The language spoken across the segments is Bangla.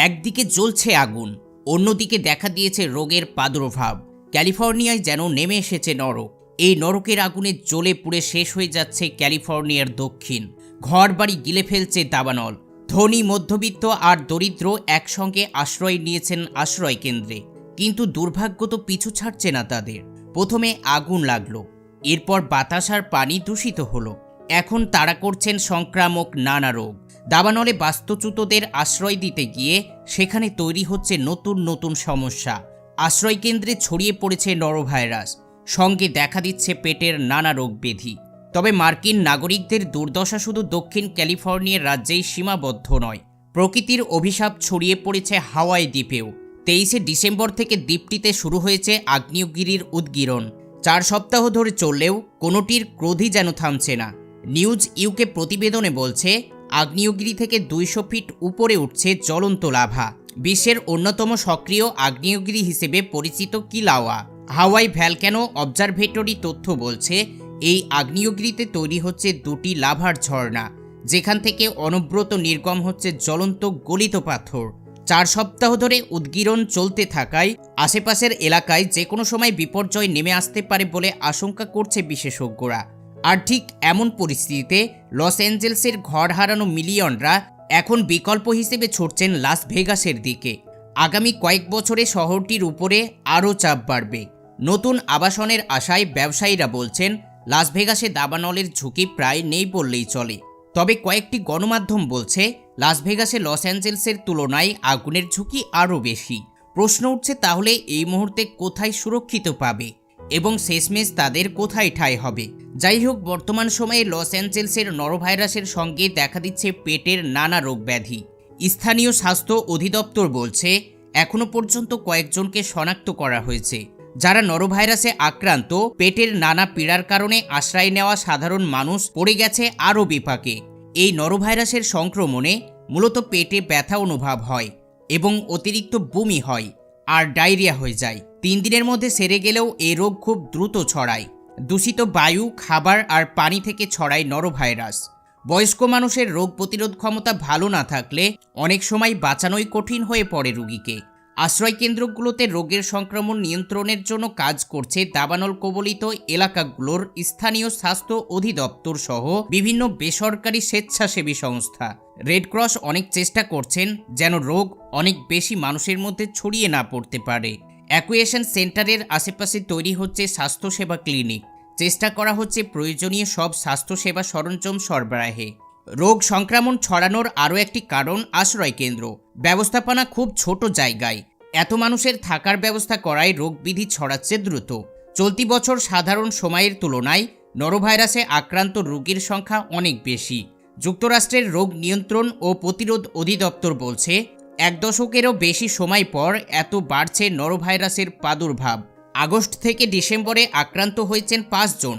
একদিকে জ্বলছে আগুন, অন্যদিকে দেখা দিয়েছে রোগের প্রাদুর্ভাব। ক্যালিফোর্নিয়ায় যেন নেমে এসেছে নরক। এই নরকের আগুনে জ্বলে পুড়ে শেষ হয়ে যাচ্ছে ক্যালিফোর্নিয়ার দক্ষিণ। ঘর বাড়ি গিলে ফেলছে দাবানল। ধনী, মধ্যবিত্ত আর দরিদ্র একসঙ্গে আশ্রয় নিয়েছেন আশ্রয় কেন্দ্রে। কিন্তু দুর্ভাগ্য তো পিছু ছাড়ছে না তাদের। প্রথমে আগুন লাগল, এরপর বাতাস আর পানি দূষিত হলো। এখন তারা করছেন সংক্রামক নানা রোগ। দাবানলে বাস্তুচ্যুতদের আশ্রয় দিতে গিয়ে সেখানে তৈরি হচ্ছে নতুন নতুন সমস্যা। আশ্রয় কেন্দ্রে ছড়িয়ে পড়েছে নরভাইরাস। সঙ্গে দেখা দিচ্ছে পেটের নানা রোগ ব্যাধি। তবে মার্কিন নাগরিকদের দুর্দশা শুধু দক্ষিণ ক্যালিফোর্নিয়ার রাজ্যেই সীমাবদ্ধ নয়, প্রকৃতির অভিশাপ ছড়িয়ে পড়েছে হাওয়াই দ্বীপেও। তেইশে ডিসেম্বর থেকে দ্বীপটিতে শুরু হয়েছে আগ্নেয়গিরির উদ্গীরণ। চার সপ্তাহ ধরে চললেও কোনোটির ক্রোধই যেন থামছে না। নিউজ ইউকে প্রতিবেদনে বলছে আগ্নেয়গিরি থেকে দুইশো ফিট উপরে উঠছে জ্বলন্ত লাভা। বিশ্বের অন্যতম সক্রিয় আগ্নেয়গিরি হিসেবে পরিচিত কিলাওয়া। হাওয়াই ভ্যালক্যানো অবজারভেটরি তথ্য বলছে, এই আগ্নেয়গিরিতে তৈরি হচ্ছে দুটি লাভার ঝর্ণা, যেখান থেকে অনব্রত নির্গম হচ্ছে জ্বলন্ত গলিত পাথর। চার সপ্তাহ ধরে উদ্গীরণ চলতে থাকায় আশেপাশের এলাকায় যে কোনো সময় বিপর্যয় নেমে আসতে পারে বলে আশঙ্কা করছে বিশেষজ্ঞরা। আর ঠিক এমন পরিস্থিতিতে লস অ্যাঞ্জেলসের ঘর হারানো মিলিয়নরা এখন বিকল্প হিসেবে ছুটছেন লাস ভেগাসের দিকে। আগামী কয়েক বছরে শহরটির উপরে আরও চাপ বাড়বে। নতুন আবাসনের আশায় ব্যবসায়ীরা বলছেন, লাস ভেগাসে দাবানলের ঝুঁকি প্রায় নেই বললেই চলে। তবে কয়েকটি গণমাধ্যম বলছে, লাস ভেগাসে লস অ্যাঞ্জেলসের তুলনায় আগুনের ঝুঁকি আরও বেশি। প্রশ্ন উঠছে তাহলে এই মুহূর্তে কোথায় সুরক্ষিত পাবে? এবং শেষমেশ তাদের কোথায় ঠাঁই হবে। যাই হোক বর্তমান সময়ে লস অ্যাঞ্জেলসের নরভাইরাসের সঙ্গে দেখা দিচ্ছে পেটের নানা রোগ ব্যাধি স্থানীয় স্বাস্থ্য অধিদপ্তর বলছে, এখনও পর্যন্ত কয়েকজনকে শনাক্ত করা হয়েছে। যারা নরভাইরাসে আক্রান্ত, পেটের নানা পীড়ার কারণে আশ্রয় নেওয়া সাধারণ মানুষ পড়ে গেছে আরও বিপাকে। এই নরভাইরাসের সংক্রমণে মূলত পেটে ব্যথা অনুভব হয় এবং অতিরিক্ত বমি হয়, আর ডায়রিয়া হয়ে যায়। তিন দিনের মধ্যে সেরে গেলেও এই রোগ খুব দ্রুত ছড়ায়। দূষিত বায়ু, খাবার আর পানি থেকে ছড়ায় নরভাইরাস। বয়স্ক মানুষের রোগ প্রতিরোধ ক্ষমতা ভালো না থাকলে অনেক সময় বাঁচানোই কঠিন হয়ে পড়ে রোগীকে। আশ্রয় কেন্দ্রগুলোতে রোগের সংক্রমণ নিয়ন্ত্রণের জন্য কাজ করছে দাবানল কবলিত এলাকাগুলোর স্থানীয় স্বাস্থ্য অধিদপ্তর সহ বিভিন্ন বেসরকারি স্বেচ্ছাসেবী সংস্থা। রেড ক্রস অনেক চেষ্টা করছেন যেন রোগ অনেক বেশি মানুষের মধ্যে ছড়িয়ে না পড়তে পারে। অ্যাকুয়েশন সেন্টারের আশেপাশে তৈরি হচ্ছে স্বাস্থ্যসেবা ক্লিনিক। চেষ্টা করা হচ্ছে প্রয়োজনীয় সব স্বাস্থ্যসেবা সরঞ্জাম সরবরাহে। রোগ সংক্রমণ ছড়ানোর আরও একটি কারণ আশ্রয় কেন্দ্র। ব্যবস্থাপনা খুব ছোট জায়গায়। এত মানুষের থাকার ব্যবস্থা করায় রোগবিধি ছড়াচ্ছে দ্রুত। চলতি বছর সাধারণ সময়ের তুলনায় নরভাইরাসে আক্রান্ত রোগীর সংখ্যা অনেক বেশি। যুক্তরাষ্ট্রের রোগ নিয়ন্ত্রণ ও প্রতিরোধ অধিদপ্তর বলছে এক দশকেরও বেশি সময় পর এত বাড়ছে নরভাইরাসের প্রাদুর্ভাব। আগস্ট থেকে ডিসেম্বরে আক্রান্ত হয়েছেন পাঁচজন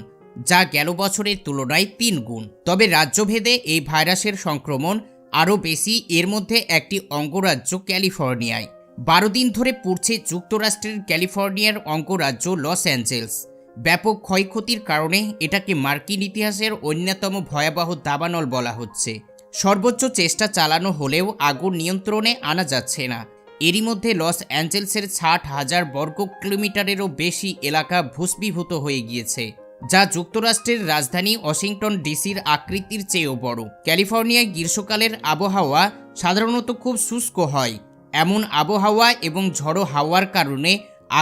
যা গেল বছরের তুলনায় তিন গুণ। তবে রাজ্যভেদে এই ভাইরাসের সংক্রমণ আরও বেশি, এর মধ্যে একটি অঙ্গরাজ্য ক্যালিফোর্নিয়ায়। বারো দিন ধরে পড়ছে যুক্তরাষ্ট্রের ক্যালিফোর্নিয়ার অঙ্গরাজ্য লস অ্যাঞ্জেলস। ব্যাপক ক্ষয়ক্ষতির কারণে এটাকে মার্কিন ইতিহাসের অন্যতম ভয়াবহ দাবানল বলা হচ্ছে। সর্বোচ্চ চেষ্টা চালানো হলেও আগুন নিয়ন্ত্রণে আনা যাচ্ছে না। এরই মধ্যে লস অ্যাঞ্জেলসের ষাট হাজার বর্গ কিলোমিটারেরও বেশি এলাকা ভূস্মীভূত হয়ে গিয়েছে, যা যুক্তরাষ্ট্রের রাজধানী ওয়াশিংটন ডিসির আকৃতির চেয়েও বড়। ক্যালিফোর্নিয়ায় গ্রীষ্মকালের আবহাওয়া সাধারণত খুব শুষ্ক হয়। এমন আবহাওয়া এবং ঝড়ো হাওয়ার কারণে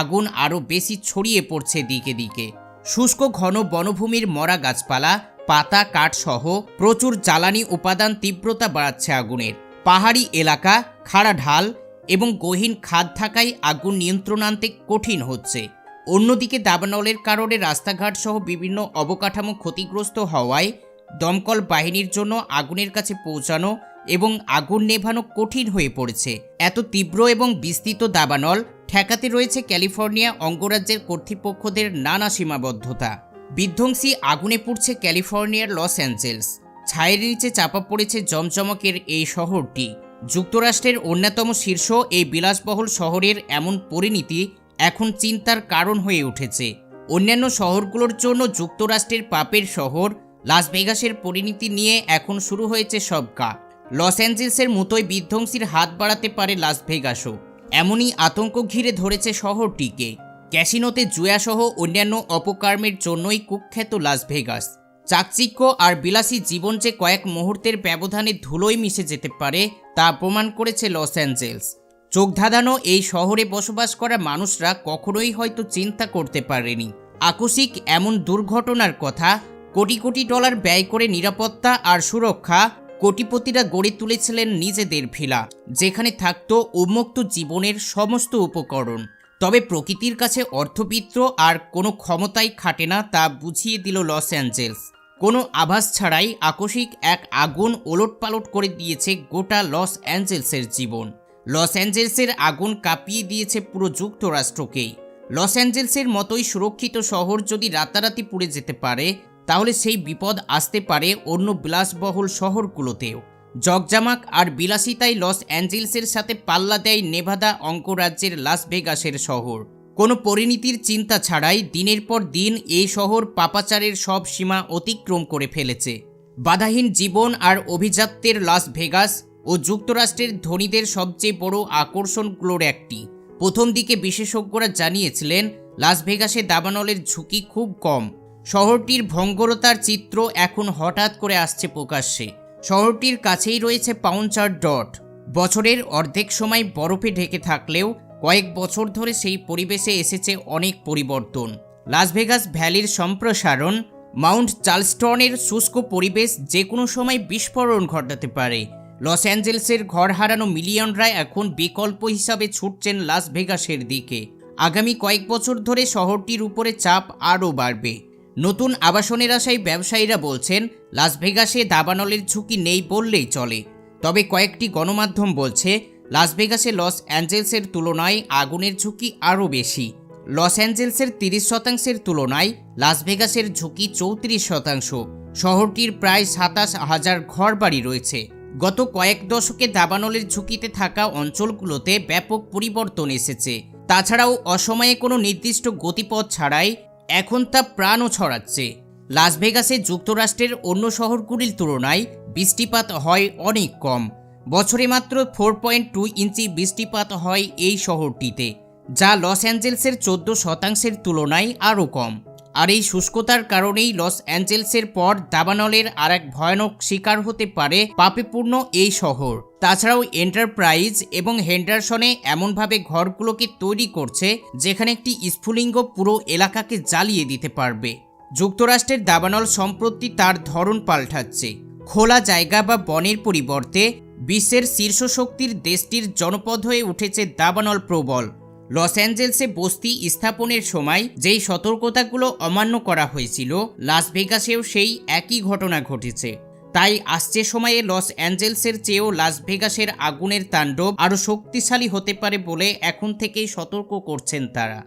আগুন আরও বেশি ছড়িয়ে পড়ছে দিকে দিকে। শুষ্ক ঘন বনভূমির মরা গাছপালা পাতা, কাঠসহ প্রচুর জ্বালানি উপাদান তীব্রতা বাড়াচ্ছে আগুনের। পাহাড়ি এলাকা, খাড়া ঢাল এবং গহীন খাদ থাকায় আগুন নিয়ন্ত্রণ আনতে কঠিন হচ্ছে। অন্যদিকে দাবানলের কারণে রাস্তাঘাট সহ বিভিন্ন অবকাঠামো ক্ষতিগ্রস্ত হওয়ায় দমকল বাহিনীর জন্য আগুনের কাছে পৌঁছানো এবং আগুন নেভানো কঠিন হয়ে পড়েছে। এত তীব্র এবং বিস্তৃত দাবানল ঠেকাতে রয়েছে ক্যালিফোর্নিয়া অঙ্গরাজ্যের কর্তৃপক্ষদের নানা সীমাবদ্ধতা। বিধ্বংসী আগুনে পুড়ছে ক্যালিফোর্নিয়ার লস অ্যাঞ্জেলস। ছায়ের নিচে চাপা পড়েছে জমজমকের এই শহরটি। যুক্তরাষ্ট্রের অন্যতম শীর্ষ এই বিলাসবহুল শহরের এমন পরিণতি এখন চিন্তার কারণ হয়ে উঠেছে। অন্যান্য শহরগুলোর জন্য যুক্তরাষ্ট্রের পাপের শহর, লাস ভেগাসের পরিণতি নিয়ে এখন শুরু হয়েছে সবকা। লস অ্যাঞ্জেলসের মতোই বিধ্বংসীর হাত বাড়াতে পারে লাস ভেগাসও। এমনই আতঙ্ক ঘিরে ধরেছে শহরটিকে। ক্যাসিনোতে জুয়াসহ অন্যান্য অপকর্মের জন্যই কুখ্যাত লাস ভেগাস। চাকচিক্য আর বিলাসী জীবন যে কয়েক মুহূর্তের ব্যবধানে ধুলোয় মিশে যেতে পারে, তা প্রমাণ করেছে লস অ্যাঞ্জেলস। চোখ ধাঁধানো এই শহরে বসবাস করা মানুষরা কখনোই হয়তো চিন্তা করতে পারেনি। আকস্মিক এমন দুর্ঘটনার কথা, কোটি কোটি ডলার ব্যয় করে নিরাপত্তা আর সুরক্ষা কোটিপতিরা গড়ে তুলেছিলেন নিজেদের ভিলা, যেখানে থাকত উন্মুক্ত জীবনের সমস্ত উপকরণ। তবে প্রকৃতির কাছে অর্থবিত্ত আর কোনো ক্ষমতাই খাটে না তা বুঝিয়ে দিল লস অ্যাঞ্জেলস। কোনো আভাস ছাড়াই আকস্মিক এক আগুন ওলটপালট করে দিয়েছে গোটা লস অ্যাঞ্জেলসের জীবন। লস অ্যাঞ্জেলসের আগুন কাঁপিয়ে দিয়েছে পুরো যুক্তরাষ্ট্রকেই। লস অ্যাঞ্জেলসের মতোই সুরক্ষিত শহর যদি রাতারাতি পুড়ে যেতে পারে, তাহলে সেই বিপদ আসতে পারে অন্য বিলাসবহুল শহরগুলোতেও। জগজামাক আর বিলাসিতাই লস অ্যাঞ্জেলসের সাথে পাল্লা দেয় নেভাদা অঙ্করাজ্যের লাস ভেগাসের শহর। কোনো পরিণতির চিন্তা ছাড়াই দিনের পর দিন এই শহর পাপাচারের সব সীমা অতিক্রম করে ফেলেছে। বাধাহীন জীবন আর অভিজাত্যের লাস ভেগাস ও যুক্তরাষ্ট্রের ধনীদের সবচেয়ে বড় আকর্ষণগুলোর একটি। প্রথম দিকে বিশেষজ্ঞরা জানিয়েছিলেন, লাস ভেগাসে দাবানলের ঝুঁকি খুব কম। শহরটির ভঙ্গরতার চিত্র এখন হঠাৎ করে আসছে প্রকাশ্যে। শহরটির কাছেই রয়েছে পাউঞ্চার ডট। বছরের অর্ধেক সময় বরফে ঢেকে থাকলেও কয়েক বছর ধরে সেই পরিবেশে এসেছে অনেক পরিবর্তন। লাস ভেগাস ভ্যালির সম্প্রসারণ, মাউন্ট চার্লস্টনের শুষ্ক পরিবেশ যে কোনো সময় বিস্ফোরণ ঘটাতে পারে। লস অ্যাঞ্জেলসের ঘর হারানো মিলিয়নরা এখন বিকল্প হিসাবে ছুটছেন লাস ভেগাসের দিকে। আগামী কয়েক বছর ধরে শহরটির উপরে চাপ আরও বাড়বে। নতুন আবাসনের আশায় ব্যবসায়ীরা বলছেন, লাস ভেগাসে দাবানলের ঝুঁকি নেই বললেই চলে। তবে কয়েকটি গণমাধ্যম বলছে, লাস ভেগাসে লস অ্যাঞ্জেলসের তুলনায় আগুনের ঝুঁকি আরও বেশি। লস অ্যাঞ্জেলসের তিরিশ শতাংশের তুলনায় লাস ভেগাসের ঝুঁকি চৌত্রিশ শতাংশ। শহরটির প্রায় সাতাশ হাজার ঘরবাড়ি রয়েছে। গত কয়েক দশকে দাবানলের ঝুঁকিতে থাকা অঞ্চলগুলোতে ব্যাপক পরিবর্তন এসেছে। তাছাড়াও অসময়ে কোনো নির্দিষ্ট গতিপথ ছাড়াই এখন তা প্রাণও ছড়াচ্ছে। লাস ভেগাসে যুক্তরাষ্ট্রের অন্য শহরগুলির তুলনায় বৃষ্টিপাত হয় অনেক কম। বছরে মাত্র ফোর পয়েন্ট টু ইঞ্চি বৃষ্টিপাত হয় এই শহরটিতে, যা লস অ্যাঞ্জেলসের চোদ্দ শতাংশের তুলনায় আরও কম। আর এই শুষ্কতার কারণেই লস অ্যাঞ্জেলসের পর দাবানলের আর এক ভয়ানক শিকার হতে পারে পাপেপূর্ণ এই শহর। তাছাড়াও এন্টারপ্রাইজ এবং হেন্ডারসনে এমনভাবে ঘরগুলোকে তৈরি করছে যেখানে একটি স্ফুলিঙ্গ পুরো এলাকাকে জ্বালিয়ে দিতে পারবে। যুক্তরাষ্ট্রের দাবানল সম্প্রতি তার ধরন পাল্টাচ্ছে। খোলা জায়গা বা বনের পরিবর্তে বিশ্বের শীর্ষ শক্তির দেশটির জনপদ হয়ে উঠেছে দাবানল প্রবল। লস অ্যাঞ্জেলসে বস্তি স্থাপনের সময় যেই সতর্কতাগুলো অমান্য করা হয়েছিল, লাস ভেগাসেও সেই একই ঘটনা ঘটেছে। তাই আসছে সময়ে লস অ্যাঞ্জেলসের চেয়েও লাস ভেগাসের আগুনের তাণ্ডব আরও শক্তিশালী হতে পারে বলে এখন থেকেই সতর্ক করছেন তারা।